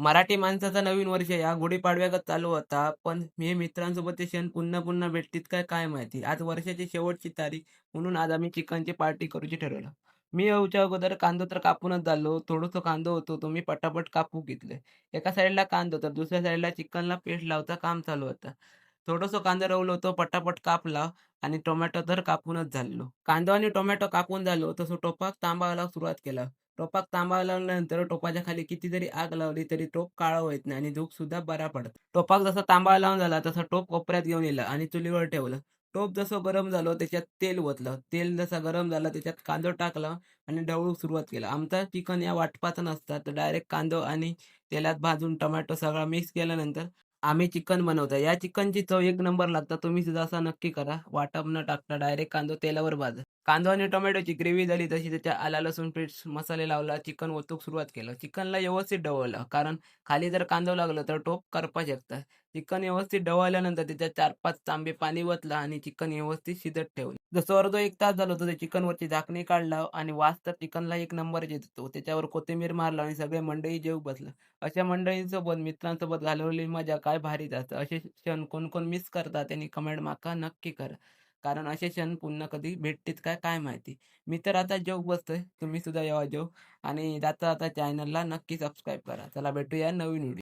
मराठी माणसाचा नवीन वर्ष या गुढीपाडव्यागत चालू होता पण मी मित्रांसोबत क्षण पुन्हा पुन्हा भेटतील काय काय माहिती? आज वर्षाची शेवटची तारीख म्हणून आज आम्ही चिकनची पार्टी करूची ठरवलं. मी येऊच्या अगोदर कांदो तर कापूनच झालो थोडंसं कांदो होतो तो मी पटापट कापू घेतले. एका साईडला कांदो तर दुसऱ्या साईडला चिकनला पेस्ट लावता काम चालू होतं. थोडंसं कांदा रवलो होतो पटापट कापला आणि टोमॅटो तर कापूनच झालो. कांदो आणि टोमॅटो कापून झालो तसं टोपाक तांबायला सुरुवात केला. टोपाक तांबा लावल्यानंतर टोपाच्या खाली किती जरी आग लावली तरी टोप काळा होत नाही आणि धूप सुद्धा बरा पडत. टोपाक जसा तांबा लावून झाला तसा टोप कोपऱ्यात घेऊन येला आणि चुलीवर ठेवलं. टोप जसं गरम झालं त्याच्यात तेल ओतलं. तेल जसा गरम झाला त्याच्यात कांदो टाकला आणि ढवळू सुरुवात केला. आमचा चिकन या वाटपाचा नसतात तर डायरेक्ट कांदो आणि तेलात भाजून टोमॅटो सगळा मिक्स केल्यानंतर आम्ही चिकन बनवतो या चिकनची चव एक नंबर लागतात तुम्ही सुद्धा असा नक्की करा. वाटप न टाकता डायरेक्ट कांदो तेलावर भाजा. कांदो आणि टोमॅटोची ग्रेव्ही झाली तशी त्याच्या आला लसूण पेस्ट मसाले लावला चिकन ओतूक सुरुवात केलं. चिकनला व्यवस्थित डवळलं. कारण खाली जर कांदो लागलं तर टोप करपा शकतं. चिकन व्यवस्थित डवळल्यानंतर त्याच्यात चार पाच तांबे पाणी वतलं आणि चिकन व्यवस्थित शिजत ठेवलं. जसं अर्धा एक तास झालो तर ते चिकनवरची झाकणी काढला आणि वास तर चिकनला एक नंबर येत होतो. त्याच्यावर कोथिंबीर मारला आणि सगळे मंडळी जेव बसलं. अशा मंडळींसोबत मित्रांसोबत घालवलेली मजा काय भारीच असतं असे क्षण कोण कोण मिस करतात त्यांनी कमेंट माका नक्की करा. कारण असे क्षण पुन्हा कधी भेटतील काय काय माहिती. मी तर आता जेव बसतोय तुम्ही सुद्धा येवा जेव. आणि जाता जाता चॅनलला नक्की सबस्क्राईब करा. चला भेटूया नवीन व्हिडिओ